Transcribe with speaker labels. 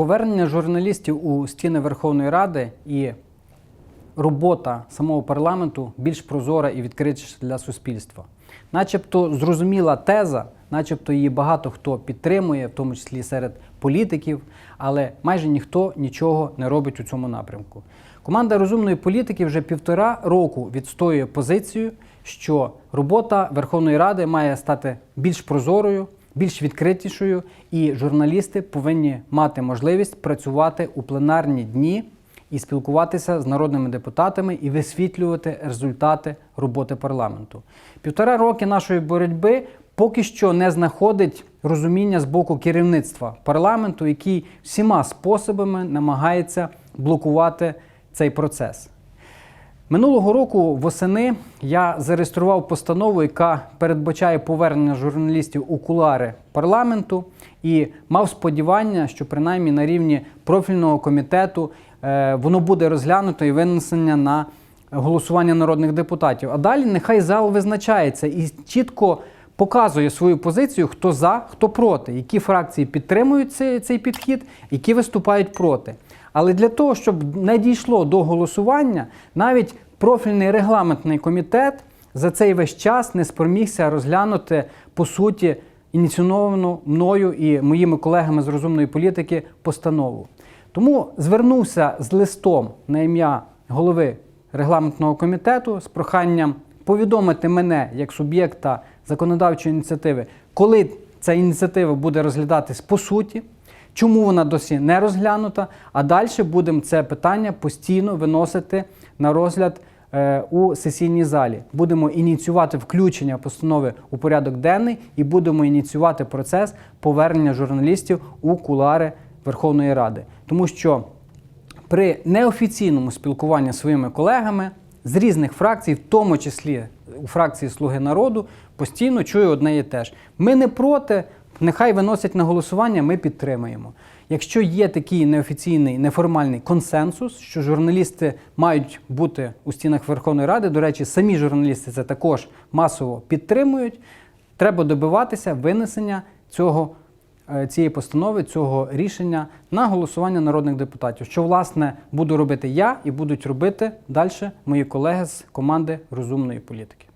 Speaker 1: Повернення журналістів у стіни Верховної Ради і робота самого парламенту більш прозора і відкритіша для суспільства. Начебто зрозуміла теза, начебто її багато хто підтримує, в тому числі серед політиків, але майже ніхто нічого не робить у цьому напрямку. Команда розумної політики вже півтора року відстоює позицію, що робота Верховної Ради має стати більш прозорою, більш відкритішою, і журналісти повинні мати можливість працювати у пленарні дні і спілкуватися з народними депутатами і висвітлювати результати роботи парламенту. Півтора роки нашої боротьби поки що не знаходить розуміння з боку керівництва парламенту, який всіма способами намагається блокувати цей процес. Минулого року восени я зареєстрував постанову, яка передбачає повернення журналістів у кулари парламенту, і мав сподівання, що принаймні на рівні профільного комітету е, воно буде розглянуто і винесення на голосування народних депутатів. А далі нехай зал визначається і чітко показує свою позицію, хто за, хто проти, які фракції підтримують цей, цей підхід, які виступають проти. Але для того, щоб не дійшло до голосування, навіть профільний регламентний комітет за цей весь час не спромігся розглянути по суті ініційовану мною і моїми колегами з розумної політики постанову. Тому звернувся з листом на ім'я голови регламентного комітету з проханням повідомити мене як суб'єкта законодавчої ініціативи, коли ця ініціатива буде розглядатись по суті. Чому вона досі не розглянута? А далі будемо це питання постійно виносити на розгляд е, у сесійній залі. Будемо ініціювати включення постанови у порядок денний і будемо ініціювати процес повернення журналістів у кулари Верховної Ради. Тому що при неофіційному спілкуванні зі своїми колегами з різних фракцій, в тому числі у фракції Слуги народу, постійно чую одне і те ж. Ми не проти, нехай виносять на голосування, ми підтримаємо. Якщо є такий неофіційний, неформальний консенсус, що журналісти мають бути у стінах Верховної Ради, до речі, самі журналісти це також масово підтримують. Треба добиватися винесення цього цієї постанови, цього рішення на голосування народних депутатів, що власне буду робити я і будуть робити далі мої колеги з команди розумної політики.